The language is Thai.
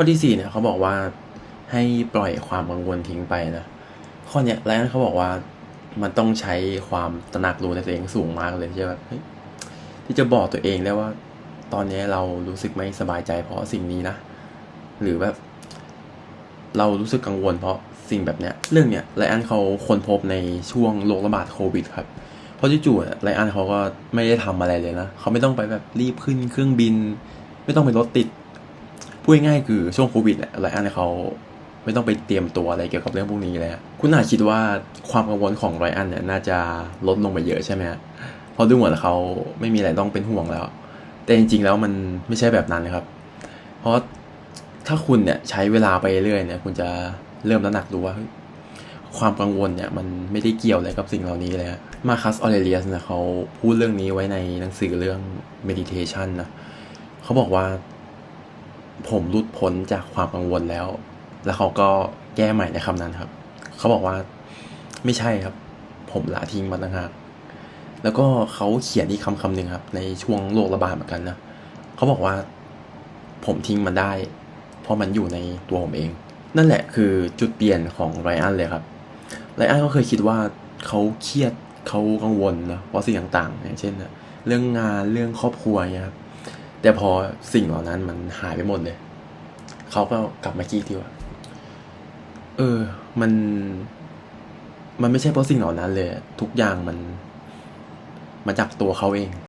ข้อที่สี่เนี่ยเขาบอกว่าให้ปล่อยความกังวลทิ้งไปนะ ข้อเนี้ยไลอ้อนเขาบอกว่ามันต้องใช้ความตระหนักรู้ในตัวเองสูงมากเลยที่จะแบบที่จะบอกตัวเองได้ว่า ตอนนี้เรารู้สึกไม่สบายใจเพราะสิ่งนี้นะ หรือแบบเรารู้สึกกังวลเพราะสิ่งแบบเนี้ยเรื่องเนี้ยไลอ้อนเขาค้นพบในช่วงโรคระบาดโควิดครับ เพราะจู่ๆไลอ้อนเขาก็ไม่ได้ทำอะไรเลยนะเขาไม่ต้องไปแบบรีบขึ้นเครื่องบิน ไม่ต้องไปรถติด พูดง่ายคือช่วงโควิดเนี่ยไลอ้อนเขาไม่ต้องไปเตรียมตัวอะไรเกี่ยวกับเรื่องพวกนี้เลยคุณอาจคิดว่าความกังวลของไรอันเนี่ยน่าจะลดลงไปเยอะใช่ไหมเพราะดูเหมือนเขาไม่มีอะไรต้องเป็นห่วงแล้ว แต่จริงๆแล้วมันไม่ใช่แบบนั้นนะครับ เพราะถ้าคุณเนี่ยใช้เวลาไปเรื่อยเนี่ยคุณจะเริ่มตระหนักดูว่าความกังวลเนี่ยมันไม่ได้เกี่ยวอะไรกับสิ่งเหล่านี้เลยมาคัสออเรเลียสเนี่ยเขาพูดเรื่องนี้ไว้ในหนังสือเรื่อง meditation นะเขาบอกว่า ผมหลุดพ้นจากความกังวลแล้ว แล้วเขาก็แก้ใหม่ในคำนั้นครับ เขาบอกว่าไม่ใช่ครับ ผมละทิ้งมันต่างหากแล้วก็เขาเขียนอีกคำคำหนึ่งครับ ในช่วงโรคระบาดเหมือนกันนะเขาบอกว่า ผมทิ้งมันได้ เพราะมันอยู่ในตัวผมเอง นั่นแหละคือจุดเปลี่ยนของไรอันเลยครับไรอันเขาเคยคิดว่าเขาเครียดเขากังวลนะเพราะสิ่งต่างๆอย่างเช่นนะเรื่องงานเรื่องครอบครัวเนี่ยครับ แต่พอสิ่งเหล่านั้นมันหายไปหมดเลย เขาก็กลับมาคิดที่ว่า เออ มัน มันไม่ใช่เพราะสิ่งเหล่านั้นเลย ทุกอย่างมัน มาจากตัวเขาเอง